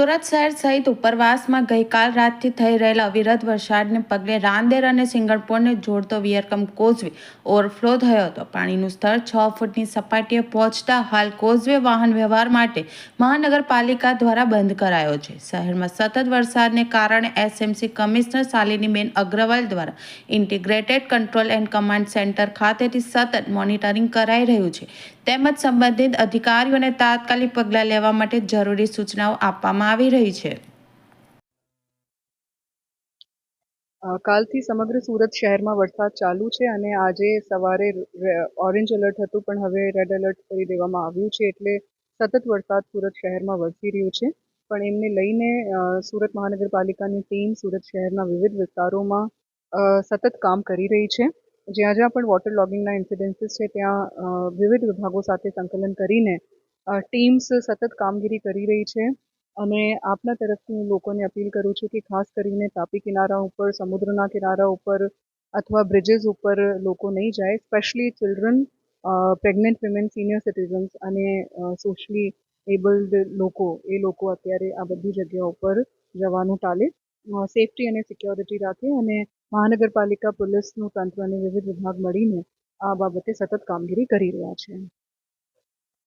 સુરત શહેર સહિત ઉપરવાસમાં ગઈકાલ રાતથી થઈ રહેલા અવિરત વરસાદને પગલે રાંદેર અને સિંગણપોરને જોડતો વિયરકમ કોઝવે ઓવરફ્લો થયો હતો. પાણીનું સ્તર છ ફૂટની સપાટીએ પહોંચતા હાલ કોઝવે વાહન વ્યવહાર માટે મહાનગરપાલિકા દ્વારા બંધ કરાયો છે. શહેરમાં સતત વરસાદને કારણે એસએમસી કમિશનર શાલિનીબેન અગ્રવાલ દ્વારા integrated control and command centre ખાતેથી સતત મોનિટરિંગ કરાઈ રહ્યું છે. તેમજ સંબંધિત અધિકારીઓને તાત્કાલિક પગલાં લેવા માટે જરૂરી સૂચનાઓ આપવામાં આવી રહી છે. કાલથી સમગ્ર સુરત શહેરમાં વરસાદ ચાલુ છે અને આજે સવારે ઓરેન્જ એલર્ટ હતું, પણ હવે રેડ એલર્ટ કરી દેવામાં આવ્યું છે એટલે સતત વરસાદ સુરત શહેરમાં વરસી રહ્યો છે. પણ એમને લઈને સુરત મહાનગરપાલિકાની ટીમ સુરત શહેરના વિવિધ વિસ્તારોમાં સતત કામ કરી રહી છે. જ્યાં જ્યાં પણ વોટર લોગિંગના ઇન્સિડન્સીસ છે, ત્યાં વિવિધ વિભાગો સાથે સંકલન કરીને ટીમ્સ સતત કામગીરી કરી રહી છે. અને આપના તરફથી હું લોકોને અપીલ કરું છું કે ખાસ કરીને તાપી કિનારા ઉપર, સમુદ્રના કિનારા ઉપર અથવા બ્રિજીસ ઉપર લોકો નહીં જાય specially children pregnant women senior citizens અને સોશિયલી એબલ્ડ લોકો, એ લોકો અત્યારે આ બધી જગ્યાઓ ઉપર જવાનું ટાળે સેફટી અને સિક્યોરિટી રાખે અને મહાનગરપાલિકા પોલીસનું તંત્રને વિવિધ વિભાગ મળીને આ બાબતે સતત કામગીરી કરી રહ્યા છે.